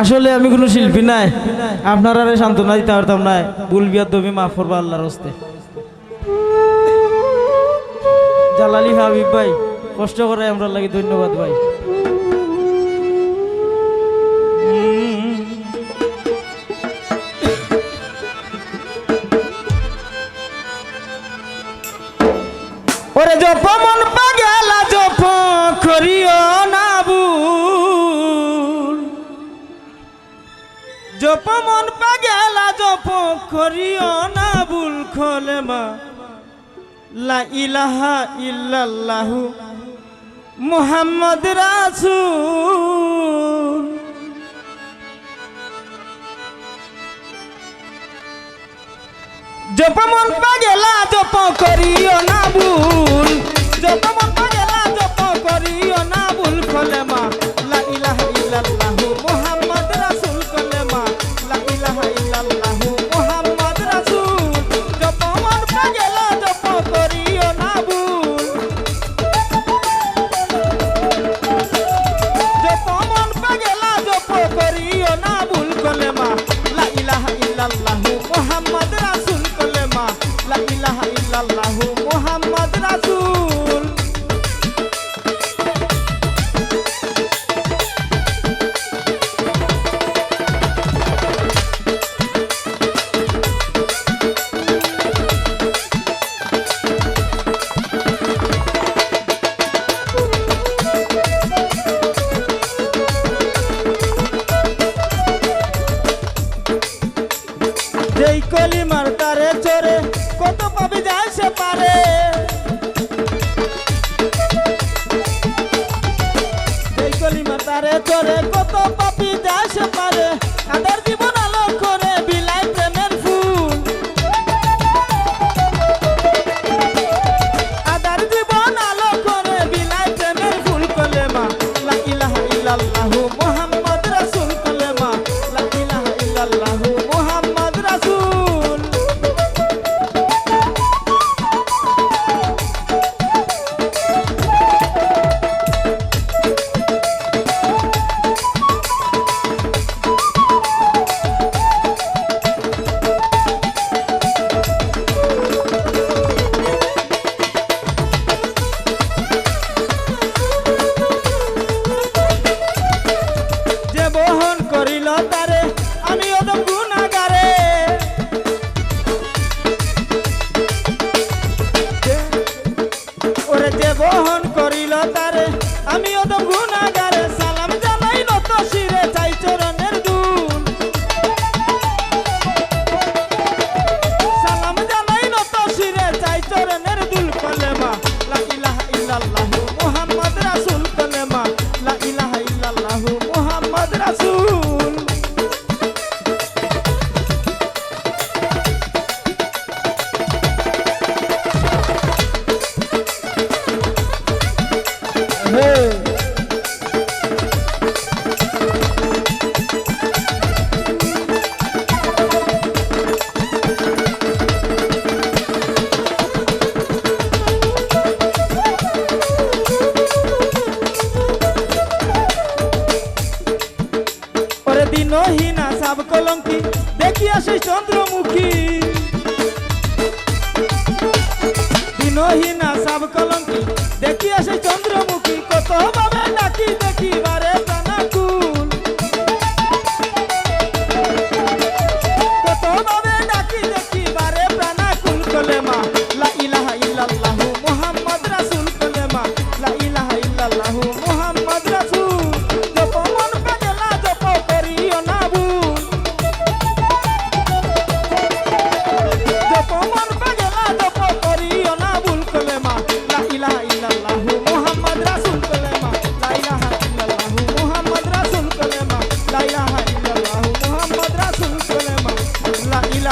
আসলে আমি কোনো শিল্পী নাই। আপনার আপনারা সান্ত্বনা দিতে পারতাম নাই ভুল বিয়ার তুমি মাফ করবা আল্লাহর হস্তে। জালালি হাবিব ভাই, কষ্ট করে আমরা লাগে ধন্যবাদ ভাই। ওরে জপ মন পাগেলা জপ করিও না ভুল খোলে মা ইলাহা ইল্লাল্লাহু মোহাম্মদ রাসু জপ মন পা গেলা জপ করি কলিমার তারে চরে কত পাবি যায় সে পারে। গ্রহণ কলঙ্কি দেখি আসিস চন্দ্রমুখী। দিনহীনা সাব কলঙ্কি দেখি আসিস চন্দ্র